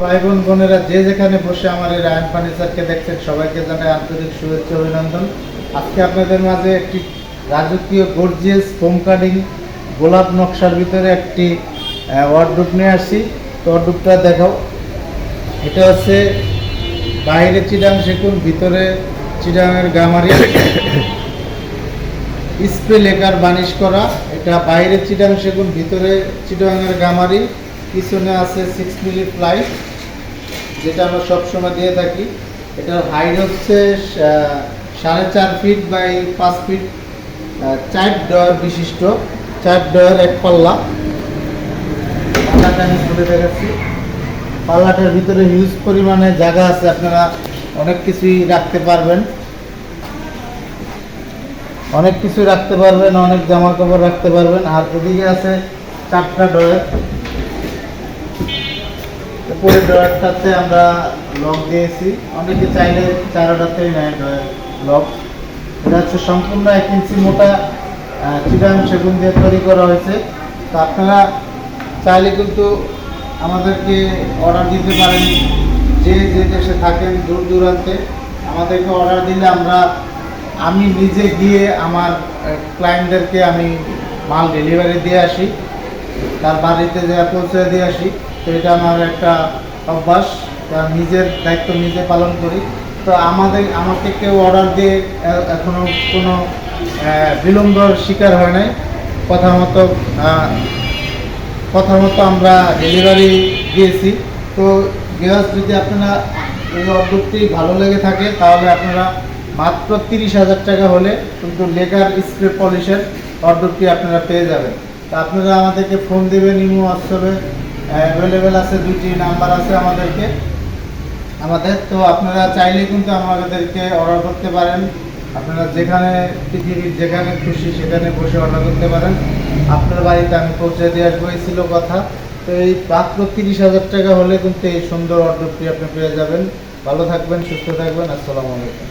ভাই বোন বোনেরা যে যেখানে বসে আমার এই রায়ন ফার্নিচারকে দেখছেন, সবাইকে জানাই আন্তরিক শুভেচ্ছা, অভিনন্দন। আজকে আপনাদের মাঝে একটি রাজকীয় গর্জিয়াস ফোম কাটিং গোলাপ নকশার ভিতরে একটি ওয়ার্ডরুপ নিয়ে আসছি। তো ওয়ার্ডরুপটা দেখাও। এটা হচ্ছে বাইরে চিডাং সেকুন, ভিতরে চিডাংয়ের গামারি। স্প্রে লেকার বানিশ করা। এটা বাইরে চিডাং সেগুন ভিতরে চিডাংয়ের গামারি। পিছনে আছে সিক্স মিলি ফ্লাইট যেটা আমরা সবসময় দিয়ে থাকি। এটার হাইট হচ্ছে সাড়ে চার ফিট বাই পাঁচ ফিট চার ডয়ার বিশিষ্ট, চার ডয়ার এক পাল্লা। পাল্লাটা আমি খুলে দেখাচ্ছি পাল্লাটার ভিতরে হিউজ পরিমাণে জায়গা আছে, আপনারা অনেক কিছুই রাখতে পারবেন। অনেক কিছু রাখতে পারবেন, অনেক জামা কাপড় রাখতে পারবেন। আর এদিকে আছে চারটা ডয়ার উপরে ডয়ারটাতে আমরা লক দিয়েছি। অনেকে চাইলে চারোটাতেই নেয় লক। এটা হচ্ছে সম্পূর্ণ এক ইঞ্চি মোটা চিটাং সেগুন দিয়ে তৈরি করা হয়েছে। তো আপনারা চাইলে কিন্তু আমাদেরকে অর্ডার দিতে পারেন। যে যে দেশে থাকেন দূর দূরান্তে, আমাদেরকে অর্ডার দিলে আমরা, আমি নিজে গিয়ে আমার ক্লায়েন্টদেরকে আমি মাল ডেলিভারি দিয়ে আসি। তার বাড়িতে যা পৌঁছে দিয়ে আসি, তো এটা আমার একটা অভ্যাস। নিজের দায়িত্ব নিজে পালন করি। তো আমাদের, আমাকে কেউ অর্ডার দিয়ে এ- এখনও কোনো বিলম্বর শিকার হয় নাই। কথা মতো কথা মতো আমরা ডেলিভারি দিয়েছি। তো গ্যাস যদি আপনারা এই অর্ডারটি ভালো লেগে থাকে, তাহলে আপনারা মাত্র তিরিশ হাজার টাকা হলে কিন্তু লেকার স্প্রে পলিশের অর্ডারটি আপনারা পেয়ে যাবেন। আপনারা আমাদেরকে ফোন দেবেন, ইমো হোয়াটসঅ্যাপে। অ্যাভেলেবেল আছে দুটি নাম্বার আছে আমাদেরকে। আমাদের, তো আপনারা চাইলে কিন্তু আমাদেরকে অর্ডার করতে পারেন। আপনারা যেখানে পৃথিবীর যেখানে খুশি, সেখানে বসে অর্ডার করতে পারেন। আপনার বাড়িতে আমি পৌঁছে দিয়ে আসব ছিল কথা। তো এই মাত্র তিরিশ হাজার টাকা হলে কিন্তু এই সুন্দর অর্ডারটি আপনি পেয়ে যাবেন। ভালো থাকবেন, সুস্থ থাকবেন। আসসালামু আলাইকুম।